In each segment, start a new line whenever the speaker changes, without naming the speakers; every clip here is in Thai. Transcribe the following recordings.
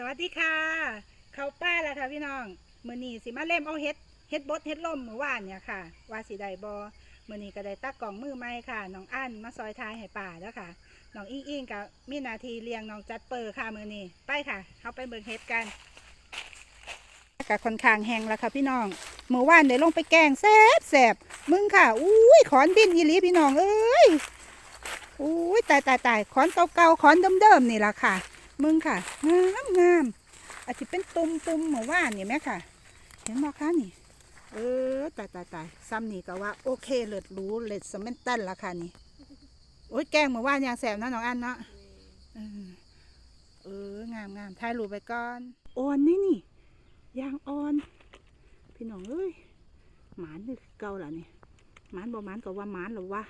สวัสดีค่ะ เขาป้าแล้วค่ะพี่น้องมือนี้สิมาเล่มเอาเฮ็ดเฮ็ดบดเฮ็ดล่มเมื่อวานเนี่ยค่ะ ว่าสิได้บอมือนี้ก็ได้ตักกล่องมือไม้ค่ะน้องอั้นมาซอยทายให้ป่าแล้วค่ะน้องอิงอิงกับมีนาทีเลี้ยงน้องจัดเปอร์ค่ะมือนี้ไปค่ะเขาไปเบิ่งเฮ็ดกันกะค่อนข้างแห้งแล้วค่ะพี่น้องเมื่อวานได้ลงไปแกงแซบแซบมึงค่ะอุ้ยขอนบินอีลีพี่น้องเอ้ยอุ้ยตายตายตายขอนเก่าๆขอนเดิมๆนี่แหละค่ะ มึงค่ะงามงามอาจจะเป็นตุ่มตุ่มเหมือนว่านี่ไหมค่ะ เห็นบอกคะนี่ เออตายตายตายซ้ำนี่ก็ว่าโอเคเลิศหรู้เลิศสมเมนตันละค่ะนี่โอ้ยแกงเหมือนว่านยางแสบนะน้องอันเนาะเอองามงามถ่ายรูปไปก่อนอ่อนนี่นี่ยางอ่อน พี่น้องเอ้ยหมานนี่เก่าล่ะนี่หมานบ่หมานก็ว่าหมานหรอวะ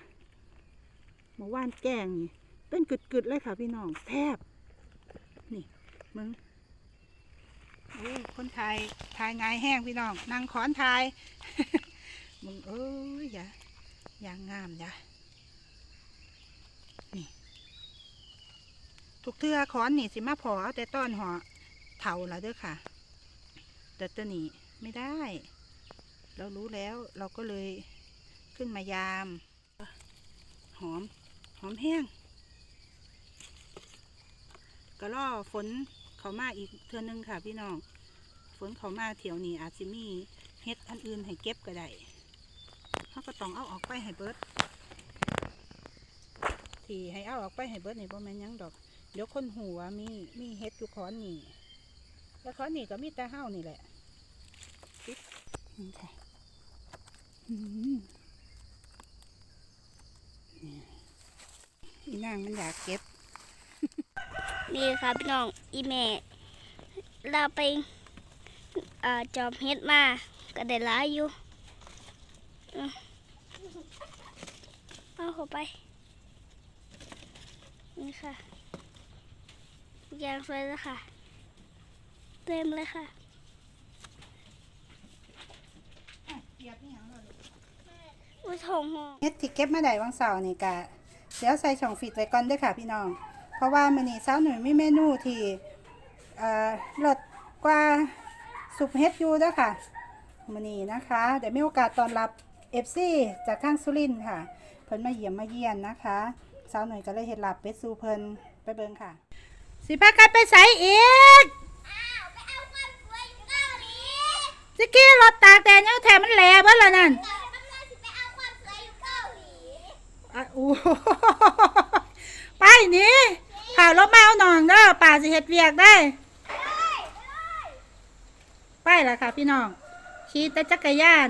เมื่อวานแกงนี่เป็นกึดๆเลยค่ะพี่น้องแซ่บ นี่มึงโอ้คนไทยทายงายแห้งพี่น้องนางขอนไทยมึงเอ้ยอย่าอย่างงามอย่านี่ทุกเทือขอนนี่สิมาพอแต่ต้อนหอเถาแล้วเด้อค่ะ แต่ตัวนี้ไม่ได้ เรารู้แล้วเราก็เลยขึ้นมายาม หอม หอมแห้ง ก็ล่อฝนเขามาอีกเทือนึงค่ะพี่น้อง ฝนเขามาเถียวนี้อาจจะมีเฮ็ดอันอื่นให้เก็บก็ได้เขาก็ต้องเอาออกไปให้เบิดที่ให้เอาออกไปให้เบิดนี่บ่แม่นยังดอก เดี๋ยวคนหัวมีมีเฮ็ดอยู่ขอนนี่แล้วขอนนี่ก็มีแต่เฮ้านี่แหละนี่ค่ะนี่นางมันอยากเก็บ
นี่ครับพี่น้องอีแม่เราไปอจอมเฮ็ดมาก็ได้หลายอยู่เอาเอาเข้าไป นี่ค่ะยางสวยแล้วค่ะ เต็มเลยค่ะอุ้ยทองหง
เฮ็ดที่เก็บมาได้วังเสาร์นี่กะเดี๋ยวใส่ช่องฟิตไว้ก่อนด้วยค่ะพี่น้อง เพราะว่ามื้อนี้สาวหนุ่ยมีเมนูที่เอ่อรสกว่าสุปเฮ็ดอยู่เด้อค่ะมื้อนี้นะคะเดี๋ยวมีโอกาสต้อนรับ FC จากทางสุรินทร์ค่ะ เพิ่นมาเยี่ยมมาเยียนนะคะสาวหนุ่ยก็เลยเฮ็ดลาบเป็ดสู่เพิ่นไปเบิ่งค่ะ สิพากันไปใส่อีกสิกี้รถตากแดดยังแถมมันแหลเบิดแล้วนั่นอะโอ้โหไปหนี่ ข่าวรถมาเอาหนองเด้อป่าสิเฮ็ดเวียกได้ไปละค่ะ พี่น้องขี่แต่จักรยาน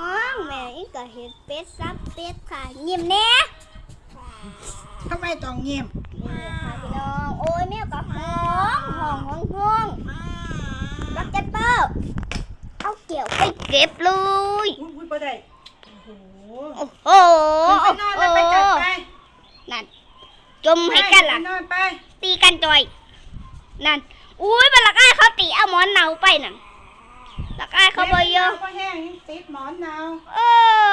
น้องแม่อีกก็เห็ดเป็ดซับเป็ดค่ะยิ้มแน่
ทำไมต้องเงียบ
นี่ค่ะพี่น้อง โอ้ยแม่ก็หอมหอมหอมหอมบักเก็ตเปอร์เอาเกี่ยวไปเก็บเลย
อุ้ยอุ้ย บ่ได้โอ้โห
โอ้โห
ขึ้นไปนอนแล้วไปจัดไป
นั่น จมให้กันล่ะ
ไปนอนไป
ตีกันจอย นั่น อุ้ยมันละกายเขาตีเอาหมอนเนาไปนั่นละกายเขาบอยเยอะ
ก็แห้งยังติดหมอนหนาว
เอ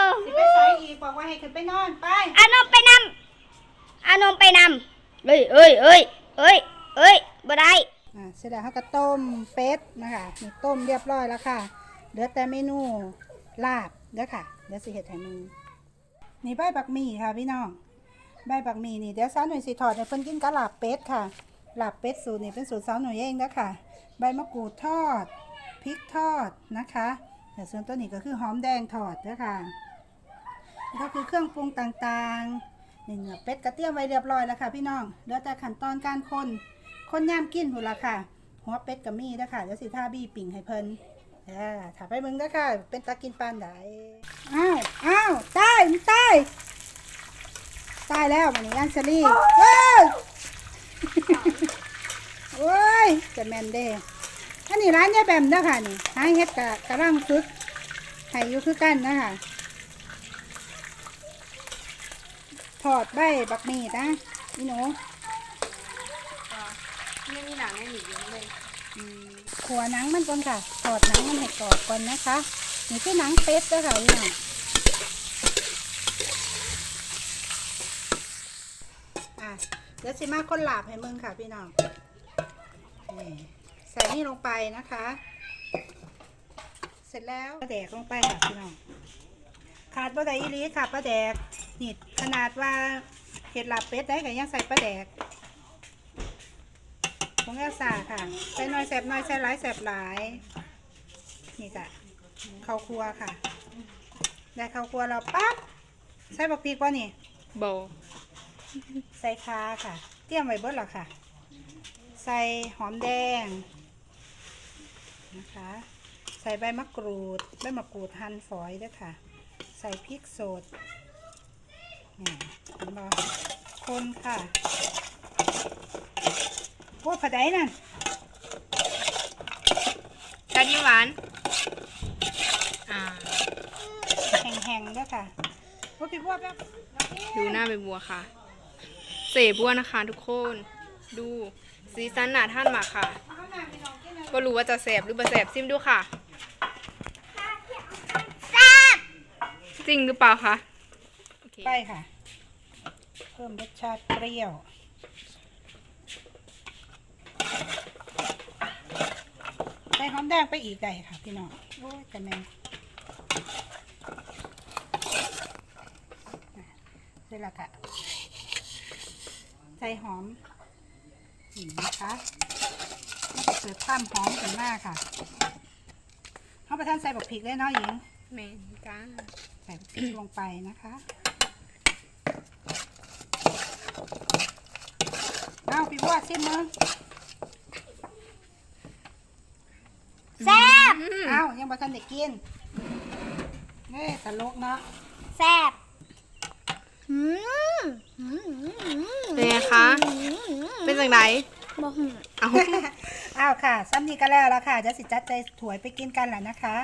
อ
สิไปใส่อีกบอกว่าให้ขึ้นไปนอนไป
อานมไปนำอานมไปนำเอ้ยเอ้ยเอ้ยเอ้ยเอ้ยบ่ได้
อ่าเสร็จแล้วเขาก็ต้มเป็ดนะคะนี่ต้มเรียบร้อยแล้วค่ะ เหลือแต่เมนูลาบ เด้อค่ะ เดี๋ยวสิเฮ็ดให้มึงนี่ใบบักหมี่ค่ะพี่น้อง ใบบักหมี่นี่เดี๋ยวสาวหน่วยสิถอดให้เพิ่นกินกับลาบเป็ดค่ะลาบเป็ดสูตรนี่เป็นสูตรสาวหน่วยเองเด้อค่ะ ใบมะกรูดทอด พริกทอดนะคะแต่ส่วนตัวนี้ก็คือหอมแดงทอดเด้อค่ะก็คือเครื่องปรุงต่างๆนี่เนื้อเป็ดกระเทียมไว้เรียบร้อยแล้วค่ะ พี่น้องเหลือแต่ขั้นตอนการคนคนย่ามกินหุ่นละค่ะ หัวเป็ดกับมีเด้อค่ะเดี๋ยวสิท่าบี้ปิ่งให้เพิ่น อ่าถ้าไปมึงเด้อค่ะ เป็นตากินปานไดอ้าวอ้าวตายมันตายตายแล้วมันนี่อันเชลี่เว้ยโอ้ยจะแมนเด้อันนี้ร้านยายแบมเด้อค่ะนี่หาเฮ็ดกะกะลังฝึกให้อยู่คือกันนะคะถอดใบบักมีดนะนี่หนู
ไม่มีหนังไม่หนีอยู่เลย
อืม ขัวหนังมันก่อนค่ะถอดหนังมันให้กอบก่อนนะคะนี่คือหนังเป็ดด้วค่ะพี่น้องอะเดี๋ยวสิมาคนหลาบให้มึงค่ะพี่น้องใส่นี่ลงไปนะคะ เสร็จแล้วปลาแดกลงไปค่ะพี่น้องขาดปลาแดกอีลีค่ะปลาแดกนิดขนาดว่าเห็ดหลาบเป็ดได้ก็ยังใส่ปลาแดก ของแอลซ่าค่ะใส่น้อยแสบน้อยใส่หลายแสบหลาย นี่ค่ะข้าวครัวค่ะ ได้ข้าวครัวเราปั๊บใส่บักพริกวะนี่
โบ
ใส่คาค่ะ เตรียมไว้เบิดหรอค่ะ ใส่หอมแดงนะคะ ใส่ใบมะกรูด ใบมะกรูดหั่นฝอยด้วยค่ะ ใส่พริกสดนี่เห็นบอคนค่ะโอ้ผัดไดนั่น
กะทิหวาน อ่า
แห้งๆด้วยค่ะโอ้พี่บัวแบบ
ดูหน้าใบบัวค่ะ เสบัวนะคะทุกคน ดูสีสันหนาท่านมากค่ะ
เอาหน้าพี่น้องกินเลย
ก็รู้ว่าจะแสบหรือบ่แสบซิมดูค่ะ
แซ่บ
จริงหรือเปล่าคะโอเค
ไปค่ะ เพิ่มรสชาติเปรี้ยว ใส่หอมแดงไปอีกได้ค่ะ พี่น้องโอ้ยแต่แม่งอะเสร็จแล้วค่ะ ใส่หอมนี่นะคะมันจะเกิดความหอมขึ้นมาค่ะเอาไปท่านใส่บักพริกเลยเนาะหญิง
แม่นจ้า
ใส่พริกลงไปนะคะเอาพี่บัวชิมมึง
แซ่บ
เอายังบ่ทันได้กินนี่ตลกเนาะ
แซ่บอืมอืมอืม
เป็นไงคะ เป็นจังได
บ่หู
เอา
อ้าวค่ะซ้ำนี้ก็แล้วแล้วค่ะจะสิจัดใจถวยไปกินกันแหละนะคะ